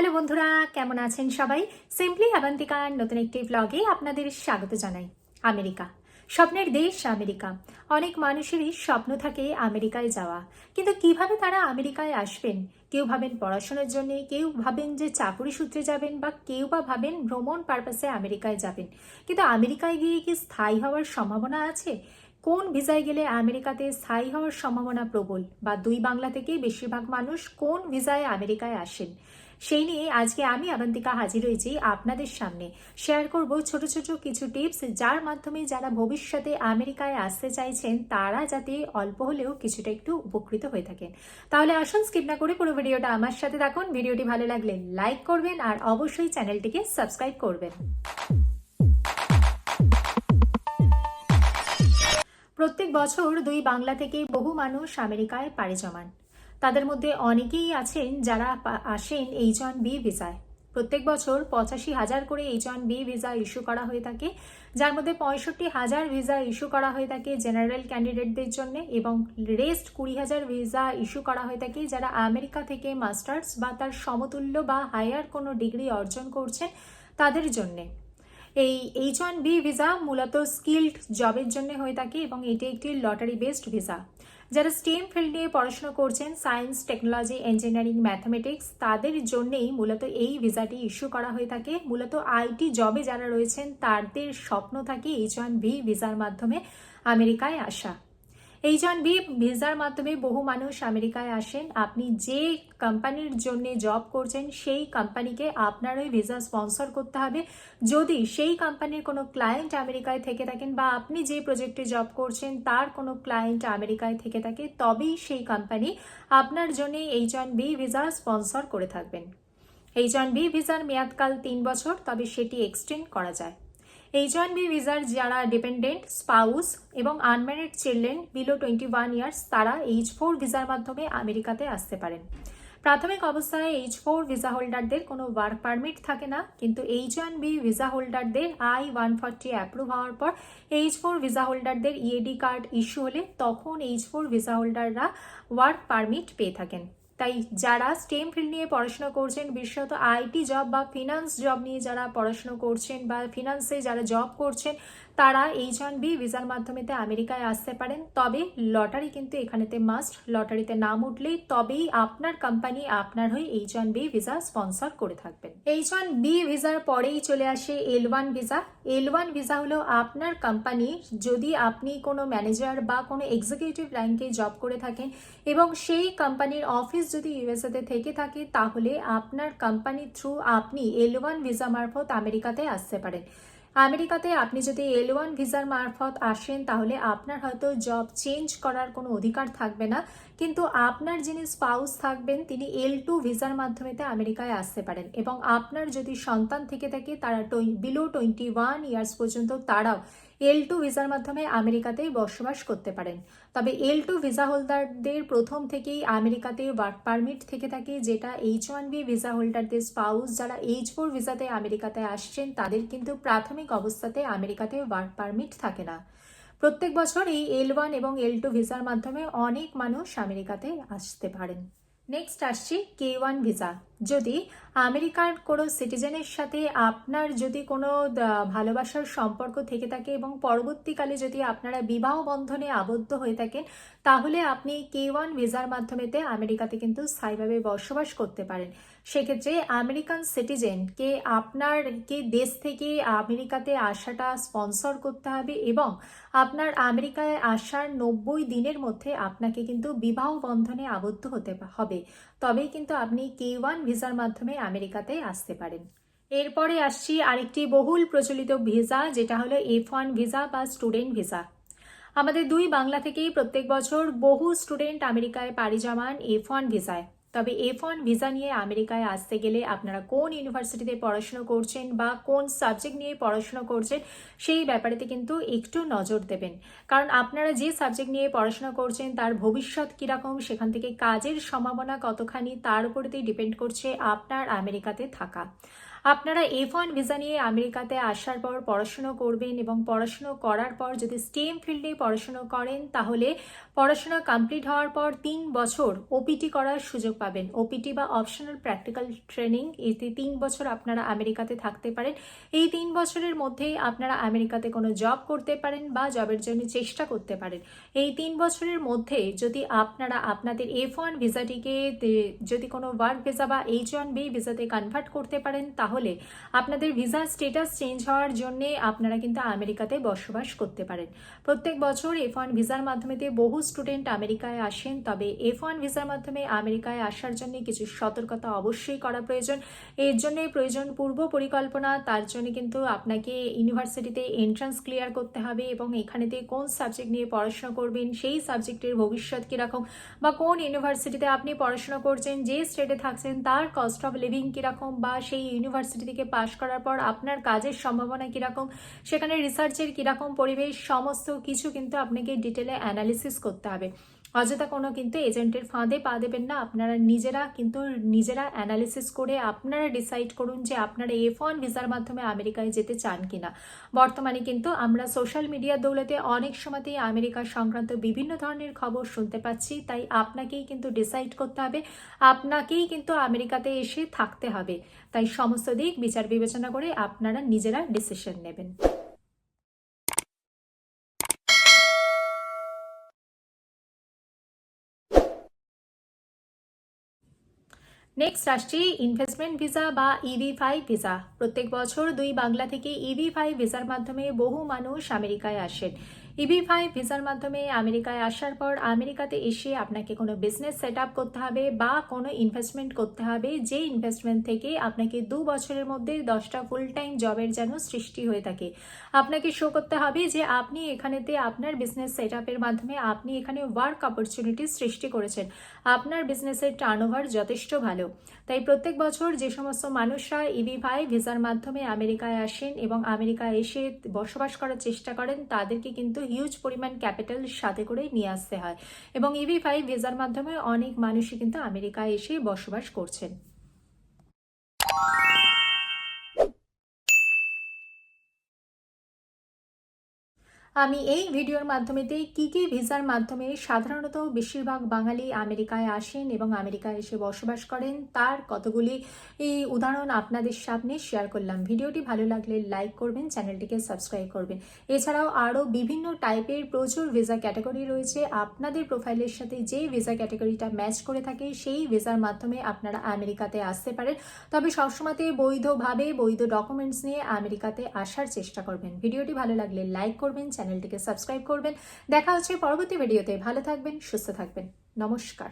Hello বন্ধুরা, কেমন আছেন সবাই? সিম্পলি আবান্তিকার নতুন একটি ব্লগে আপনাদের স্বাগত জানাই। আমেরিকা। স্বপ্নের দেশ আমেরিকা। অনেক মানুষেরই স্বপ্ন থাকে আমেরিকায় যাওয়া। কিন্তু কীভাবে তারা আমেরিকায় আসবেন? কেউ ভাবেন পড়াশোনার জন্য, কেউ ভাবেন যে চাকরি সূত্রে যাবেন বা কেউ বা ভাবেন ভ্রমণ পারপাসে আমেরিকায় যাবেন। কিন্তু আমেরিকায় গিয়ে কি স্থায়ী হওয়ার সম্ভাবনা আছে? কোন ভিসায় গেলে আমেরিকাতে স্থায়ী হওয়ার সম্ভাবনা প্রবল? বা দুই বাংলা থেকে বেশিরভাগ মানুষ কোন ভিসায় আমেরিকায় আসেন? সেই নিয়ে আজকে আমি, আবান্তিকা, হাজির হয়েছি আপনাদের সামনে। শেয়ার করব ছোট ছোট কিছু টিপস যার মাধ্যমে যারা ভবিষ্যতে আমেরিকায় আসতে চাইছেন, তারা যাতে অল্প হলেও কিছুটা একটু উপকৃত হয়ে থাকেন। তাহলে আসুন স্কিপ না করে পুরো ভিডিওটা আমার সাথে থাকুন। ভিডিওটি ভালো লাগলে লাইক করবেন আর অবশ্যই চ্যানেলটিকে সাবস্ক্রাইব করবেন। প্রত্যেক বছর দুই বাংলা থেকে বহু মানুষ আমেরিকায় পাড়ি জমান। তাদের মধ্যে অনেকেই আছেন যারা আসেন এইচ ওয়ান বি ভিসায়। প্রত্যেক বছর পঁচাশি হাজার করে H one B visa issue করা হয়ে থাকে, যার মধ্যে পঁয়ষট্টি হাজার ভিসা ইস্যু করা হয়ে থাকে জেনারেল ক্যান্ডিডেটদের জন্য এবং রেস্ট কুড়ি হাজার ভিসা ইস্যু করা হয়ে থাকে যারা আমেরিকা থেকে মাস্টার্স বা তার সমতুল্য বা হায়ার কোনো ডিগ্রি অর্জন করছেন তাদের জন্যে। এই এইচ ওয়ান বি ভিসা মূলত স্কিল্ড জবের জন্য হয়ে থাকে এবং এটি একটি লটারি বেসড ভিসা। যারা স্টেম ফিল্ড নিয়ে পড়াশোনা করছেন সায়েন্স টেকনোলজি ইঞ্জিনিয়ারিং ম্যাথামেটিক্স তাদের জন্যেই মূলত এই ভিসাটি ইস্যু করা হয়ে থাকে। মূলত আইটি জবে যারা রয়েছেন, তাদের স্বপ্ন থাকে এইচ ওয়ান ভি ভিসার মাধ্যমে আমেরিকায় আসা। এইচ ওয়ান বি ভিসার মাধ্যমে বহু মানুষ আমেরিকায় আসেন। আপনি যে কোম্পানির জন্য জব করছেন, সেই কোম্পানিকে আপনার ওই ভিসা স্পন্সর করতে হবে। যদি সেই কোম্পানির কোনো ক্লায়েন্ট আমেরিকায় থেকে থাকেন বা আপনি যে প্রজেক্টে জব করছেন, তার কোনো ক্লায়েন্ট আমেরিকায় থেকে থাকে, তবেই সেই কোম্পানি আপনার জন্য H one B visa sponsor করে থাকবেন। এইচ ওয়ান বি ভিসার মেয়াদকাল তিন বছর, তবে সেটি এক্সটেন্ড করা যায়। এইচ ওয়ান বি ভিসার যারা ডিপেন্ডেন্ট স্পাউস এবং unmarried children below twenty one years তারা এইচ ফোর ভিসার মাধ্যমে আমেরিকাতে আসতে পারেন। প্রাথমিক অবস্থায় এইচ ফোর ভিসা হোল্ডারদের কোনো ওয়ার্ক পারমিট থাকে না, কিন্তু এইচ ওয়ান বি ভিসা হোল্ডারদের আই ওয়ান ফর্টি অ্যাপ্রুভ হওয়ার পর এইচ ফোর ভিসা হোল্ডারদের ইএডি কার্ড ইস্যু হলে তখন এইচ ফোর ভিসা হোল্ডাররা ওয়ার্ক পারমিট পেয়ে থাকেন। তাই যারা স্টেম ফিল্ড নিয়ে পড়াশোনা করছেন, বিশেষত আইটি জব বা ফিনান্স জব নিয়ে যারা পড়াশোনা করছেন বা ফিনান্সে যারা জব করছেন তারা এইচ ওয়ান বি ভিসার মাধ্যমেতে আমেরিকায় আসতে পারেন। তবে লটারি কিন্তু এখানেতে মাস্ট লটারিতে নাম উঠলেই তবেই আপনার কোম্পানি আপনার হয়ে H one B visa sponsor করে থাকবেন। এইচ ওয়ান বি ভিসার পরেই চলে আসে L one visa. L one visa হলো আপনার কোম্পানি যদি আপনি কোনো ম্যানেজার বা কোনো এক্সিকিউটিভ র্যাঙ্কে জব করে থাকেন এবং সেই কোম্পানির অফিস যদি ইউএসএতে থেকে থাকে, তাহলে আপনার কোম্পানির থ্রু আপনি এল ওয়ান ভিসা মারফত আমেরিকাতে আসতে পারেন। আমেরিকাতে আপনি যদি এল ওয়ান ভিসার মারফত আসেন, তাহলে আপনার হয়তো জব চেঞ্জ করার কোনো অধিকার থাকবে না। কিন্তু আপনার যিনি স্পাউস থাকবেন, তিনি এল টু ভিসার মাধ্যমেতে আমেরিকায় আসতে পারেন। এবং আপনার যদি সন্তান থেকে থাকে, তারা বিলো টোয়েন্টি ওয়ান ইয়ার্স পর্যন্ত তারাও এল টু ভিসার মাধ্যমে আমেরিকাতেই বসবাস করতে পারেন। তবে এল টু ভিসা হোল্ডারদের প্রথম থেকেই আমেরিকাতে ওয়ার্ক পারমিট থেকে থাকে, যেটা এইচ ওয়ান বি ভিসা হোল্ডারদের স্পাউস যারা এইচ ফোর ভিসাতে আমেরিকাতে আসছেন, তাদের কিন্তু প্রাথমিক অবস্থাতে আমেরিকাতে ওয়ার্ক পারমিট থাকে না। প্রত্যেক বছর এই এল ওয়ান এবং এল টু ভিসার মাধ্যমে অনেক মানুষ আমেরিকাতে আসতে পারেন। নেক্সট আসছি কে ওয়ান ভিসা। যদি আমেরিকার কোনো সিটিজেনের সাথে আপনার যদি কোনো ভালোবাসার সম্পর্ক থেকে থাকে এবং পরবর্তীকালে যদি আপনারা বিবাহ বন্ধনে আবদ্ধ হয়ে থাকেন, তাহলে আপনি কে ওয়ান ভিসার মাধ্যমেতে আমেরিকাতে কিন্তু স্থায়ীভাবে বসবাস করতে পারেন। সেক্ষেত্রে আমেরিকান সিটিজেনকে আপনার, কে দেশ থেকে আমেরিকাতে আসাটা স্পন্সর করতে হবে এবং আপনার আমেরিকায় আসার নব্বই দিনের মধ্যে আপনাকে কিন্তু বিবাহ বন্ধনে আবদ্ধ হতে হবে। তবেই কিন্তু আপনি কে ওয়ান ভিসার মাধ্যমে আমেরিকাতে আসতে পারেন। এরপরে আসছি আরেকটি বহুল প্রচলিত ভিসা, যেটা হলো এফ ওয়ান ভিসা বা স্টুডেন্ট ভিসা। আমাদের দুই বাংলা থেকেই প্রত্যেক বছর বহু স্টুডেন্ট আমেরিকায় পাড়ি জমান এফ ওয়ান ভিসায়। তবে এফ ওয়ান ভিসা নিয়ে আমেরিকায় আসতে গেলে আপনারা কোন ইউনিভার্সিটিতে পড়াশোনা করছেন বা কোন সাবজেক্ট নিয়ে পড়াশুনো করছেন, সেই ব্যাপারেতে কিন্তু একটু নজর দেবেন। কারণ আপনারা যে সাবজেক্ট নিয়ে পড়াশোনা করছেন, তার ভবিষ্যৎ কীরকম, সেখান থেকে কাজের সম্ভাবনা কতখানি, তার উপরেতেই ডিপেন্ড করছে আপনার আমেরিকাতে থাকা। আপনারা এফ ওয়ান ভিসা নিয়ে আমেরিকাতে আসার পর পড়াশুনো করবেন এবং পড়াশুনো করার পর যদি স্টেম ফিল্ডে পড়াশুনো করেন, তাহলে পড়াশোনা কমপ্লিট হওয়ার পর তিন বছর ওপিটি করার সুযোগ পাবেন। ওপিটি বা অপশনাল প্র্যাকটিক্যাল ট্রেনিং এতে তিন বছর আপনারা আমেরিকাতে থাকতে পারেন। এই তিন বছরের মধ্যেই আপনারা আমেরিকাতে কোনো জব করতে পারেন বা জবের জন্য চেষ্টা করতে পারেন। এই তিন বছরের মধ্যে যদি আপনারা আপনাদের এফ ওয়ান ভিসাটিকে যদি কোনো ওয়ার্ক ভিসা বা এইচ ওয়ান বি ভিসাতে কনভার্ট করতে পারেন, তাহলে আপনাদের ভিসা স্টেটাস চেঞ্জ হওয়ার জন্য আপনারা কিন্তু আমেরিকাতে বসবাস করতে পারেন। প্রত্যেক বছর এফ ওয়ান ভিসার মাধ্যমে বহু স্টুডেন্ট আমেরিকায় আসেন, তবে এফ ওয়ান ভিসার মাধ্যমে আমেরিকায় আসার জন্য কিছু সতর্কতা অবশ্যই করা প্রয়োজন। এর জন্য প্রয়োজন পূর্ব পরিকল্পনা, তার জন্য কিন্তু আপনাকে ইউনিভার্সিটিতে এন্ট্রান্স ক্লিয়ার করতে হবে এবং এখানেতে কোন সাবজেক্ট নিয়ে পড়াশোনা করবেন, সেই সাবজেক্টের ভবিষ্যৎ কীরকম বা কোন ইউনিভার্সিটিতে আপনি পড়াশোনা করছেন, যে স্টেটে থাকছেন, তার কস্ট অফ লিভিং কীরকম বা সেই ইউনিভার্সিটি থেকে পাশ করার পর আপনার কাজের সম্ভাবনা কীরকম? সেখানে রিসার্চের কীরকম পরিবেশ? সমস্ত কিছু কিন্তু আপনাকে ডিটেলে অ্যানালিসিস করতে হবে। অযথা কোনো কিন্তু এজেন্টের ফাঁদে পা দেবেন না। আপনারা নিজেরা কিন্তু নিজেরা অ্যানালিসিস করে আপনারা ডিসাইড করুন যে আপনারা এফ ওয়ান ভিসার মাধ্যমে আমেরিকায় যেতে চান কিনা। বর্তমানে কিন্তু আমরা সোশ্যাল মিডিয়ার দৌলতে অনেক সময়তেই আমেরিকা সংক্রান্ত বিভিন্ন ধরনের খবর শুনতে পাচ্ছি। তাই আপনাকেই কিন্তু ডিসাইড করতে হবে। আপনাকেই কিন্তু আমেরিকাতে এসে থাকতে হবে। তাই সমস্ত দিক বিচার বিবেচনা করে আপনারা নিজেরা ডিসিশন নেবেন। নেক্সট আসছি ইনভেস্টমেন্ট ভিসা বা ইভি ফাইভ ভিসা প্রত্যেক বছর দুই বাংলা থেকে ইভি ফাইভ ভিসার মাধ্যমে বহু মানুষ আমেরিকায় আসেন। ইভি ফাইভ ভিসার মাধ্যমে আমেরিকায় আসার পর আমেরিকাতে এসে আপনাকে কোনো বিজনেস সেট করতে হবে বা কোনো ইনভেস্টমেন্ট করতে হবে। যে ইনভেস্টমেন্ট থেকে আপনাকে দু বছরের মধ্যে দশটা ফুল টাইম জবের যেন সৃষ্টি হয়ে থাকে। আপনাকে শো করতে হবে যে আপনি এখানেতে আপনার বিজনেস সেট মাধ্যমে আপনি এখানে ওয়ার্ক অপরচুনিটি সৃষ্টি করেছেন। আপনার বিজনেসের টার্নওভার যথেষ্ট ভালো। তাই প্রত্যেক বছর যে সমস্ত মানুষরা ইভি ফাইভ ভিসার মাধ্যমে আমেরিকায় আসেন এবং আমেরিকায় এসে বসবাস করার চেষ্টা করেন, তাদেরকে কিন্তু হিউজ পরিমাণ ক্যাপিটাল সাথে করে নিয়ে আসতে হয়। এবং ইভি ফাইভ ভিসার মাধ্যমে অনেক মানুষই কিন্তু আমেরিকায় এসে বসবাস করছেন। আমি এই ভিডিওর মাধ্যমেতে কি কি ভিসার মাধ্যমে সাধারণত বেশিরভাগ বাঙালি আমেরিকায় আসেন এবং আমেরিকায় এসে বসবাস করেন, তার কতগুলি এই উদাহরণ আপনাদের সামনে শেয়ার করলাম। ভিডিওটি ভালো লাগলে লাইক করবেন, চ্যানেলটিকে সাবস্ক্রাইব করবেন। এছাড়াও আরও বিভিন্ন টাইপের প্রচুর ভিসা ক্যাটাগরি রয়েছে। আপনাদের প্রোফাইলের সাথে যে ভিসা ক্যাটাগরিটা ম্যাচ করে থাকে, সেই ভিসার মাধ্যমে আপনারা আমেরিকাতে আসতে পারেন। তবে সবসময়তে বৈধভাবে বৈধ ডকুমেন্টস নিয়ে আমেরিকাতে আসার চেষ্টা করবেন। ভিডিওটি ভালো লাগলে লাইক করবেন চ্যানেলটিকে সাবস্ক্রাইব করবেন। দেখা হচ্ছে পরবর্তী ভিডিওতে ভালো থাকবেন সুস্থ থাকবেন। নমস্কার।